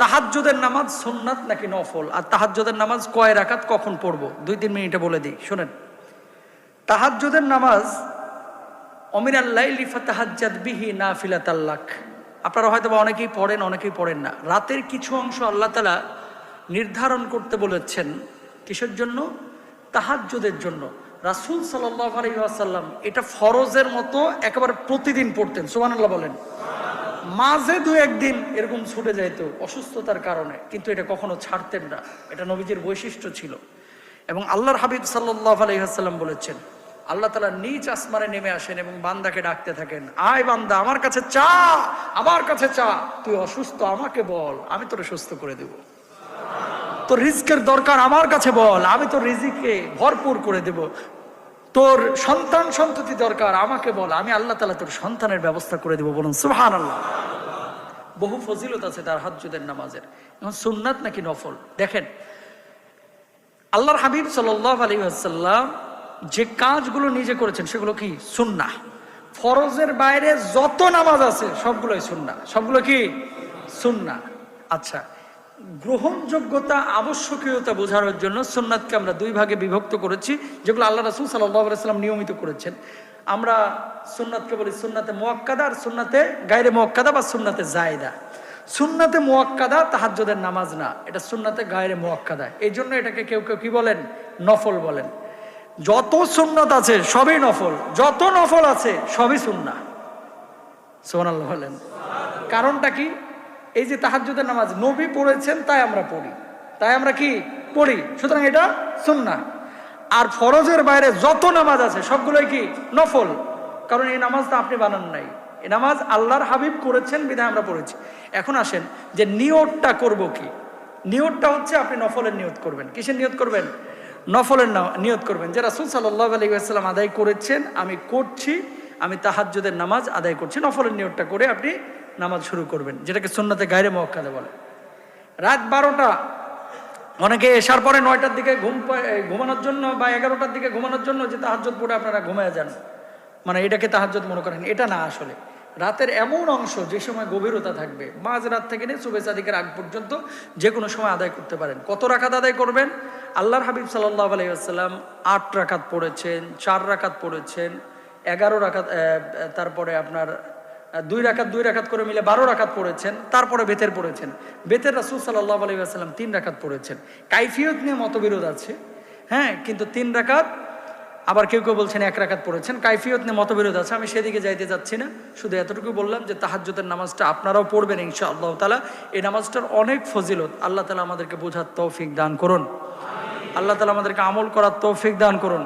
তাহাজ্জুদের নামাজ সুন্নাত নাকি নফল? আর তাহাজ্জুদের নামাজ কয় রাকাত কখন পড়ব? দুই তিন মিনিটে বলে দিই, শোনেন। তাহাজ্জুদের নামাজ অমির আল্লাহ লিফা তাহাজ্জাদ বিহি না আপনারা হয়তো বা অনেকেই পড়েন অনেকেই পড়েন না। রাতের কিছু অংশ আল্লাহ তালা নির্ধারণ করতে বলেছেন কিসের জন্য? তাহাজ্জুদের জন্য। রাসুল সাল্লাহ আলহিহাসাল্লাম এটা ফরজের মতো একেবারে প্রতিদিন পড়তেন সুবান আল্লাহ বলেন। মাঝে দু একদিন এরকম ছুটে যাইতো অসুস্থতার কারণে, কিন্তু এটা কখনো ছাড়তেন না। এটা নবীজির বৈশিষ্ট্য ছিল। এবং আল্লাহর হাবিব সাল্লাহ আলহিহাসাল্লাম বলেছেন, আল্লাহ তালা নিজ আসমানে নেমে আসেন এবং বান্দাকে ডাকতে থাকেন, আয় বান্দা, আমার কাছে চা, আমার কাছে চা, তুই অসুস্থ, আমাকে বল, আমি তোরে সুস্থ করে দেব। তোর রিস্কের দরকার আমার কাছে বল, আমি তোর রিজিকে ভরপুর করে দেব। তোর সন্তান সন্ততি দরকার, আমাকে বল, আমি আল্লাহ তালা তোর সন্তানের ব্যবস্থা করে দেবো বলুন সুহান আল্লাহ বহু ফজিলত আছে তার হাজ্জুদের নামাজের। এখন সুন্নাত নাকি নফল? দেখেন, আল্লাহর হাবিব সাল্লাহ আলী আসাল্লাম যে কাজগুলো নিজে করেছেন, সেগুলো কি? সুন্না ফরজের বাইরে যত নামাজ আছে, সবগুলোই সুন্না সবগুলো কি? সুন্না আচ্ছা গ্রহণযোগ্যতা, আবশ্যকীয়তা বোঝানোর জন্য সুন্নাতকে আমরা দুই ভাগে বিভক্ত করেছি, যেগুলো আল্লাহ রাসুল সাল্লাম নিয়মিত করেছেন। আমরা সুন্নাতকে বলি সুন্নাতে মোয়াক্কাদা আর সুন্নাতে গায়রে মোয়াক্কাদা বা সুন্নাতে জায়দা সুন্নাতে মোয়াক্কাদা তাহাজ্জুদের নামাজ না, এটা সুন্নাতে গায়রে মোয়াক্কাদা। এই জন্য এটাকে কেউ কেউ কি বলেন? নফল বলেন। যত সুন্নত আছে, সবই নফল। যত নফল আছে, সবই সুন্না সোহানাল্লাহ বলেন। কারণটা কি? এই যে তাহাজ্জুদের নামাজ, নবী পড়েছেন, তাই আমরা পড়ি। তাই আমরা কি পড়ি? সুতরাং এটা সুন্না আর ফরজের বাইরে যত নামাজ আছে, সবগুলোই কি? নফল। কারণ এই নামাজটা আপনি বানান নাই। এই নামাজ আল্লাহর হাবিব করেছেন, বিধায় আমরা পড়েছি। এখন আসেন, যে নিয়তটা করব কি? নিয়তটা হচ্ছে আপনি নফলের নিয়ত করবেন। কিসের নিয়ত করবেন? নফলের নিয়ত করবেন। যে রাসুল সাল্লাহ আলাইসাল্লাম আদায় করেছেন, আমি করছি, আমি তাহাজ্জুদের নামাজ আদায় করছি। নফলের নিয়তটা করে আপনি নামাজ শুরু করবেন যেটাকে সুন্নাতে গায়রে মক্কাদে বলে। রাত বারোটা অনেকে এসার পরে নয়টার দিকে ঘুম ঘুমানোর জন্য বা এগারোটার দিকে ঘুমানোর জন্য যে তাহাজ্জুদ পড়ে আপনারা ঘুমায় যান। মানে এটাকে তাহাজ্জুদ মনে করেন এটা না আসলে। রাতের এমন অংশ যে সময় গভীরতা থাকবে মাঝ রাত থেকে নিয়ে সুবে সাদিকের আগ পর্যন্ত যে কোনো সময় আদায় করতে পারেন। কত রাকাত আদায় করবেন? আল্লাহর হাবিব সাল্লাহ আলাইসাল্লাম আট রাকাত পড়েছেন চার রাকাত পড়েছেন এগারো এ, তারপরে আপনার দুই রাকাত দুই রাকাত করে মিলে বারো রাকাত পড়েছেন, তারপরে বেতের পড়েছেন। বেতের রাসুল সাল্লাহ আলী আসাল্লাম তিন রাকাত পড়েছেন। কাইফিয়ত নিয়ে মতবিরোধ আছে হ্যাঁ কিন্তু তিন রাকাত, আবার কেউ কেউ বলছেন এক রাকাত পড়েছেন। কাইফিয়ত নিয়ে মতবিরোধ আছে, আমি সেদিকে যাইতে যাচ্ছি না। শুধু এতটুকু বললাম যে তাহাজ্জুদের নামাজটা আপনারাও পড়বেন ইনশা আল্লাহ তালা এই নামাজটার অনেক ফজিলত, আল্লাহ তালা আমাদেরকে বোঝার তৌফিক দান করুন। আল্লাহ তালা আমাদেরকে আমল করার তৌফিক দান করুন।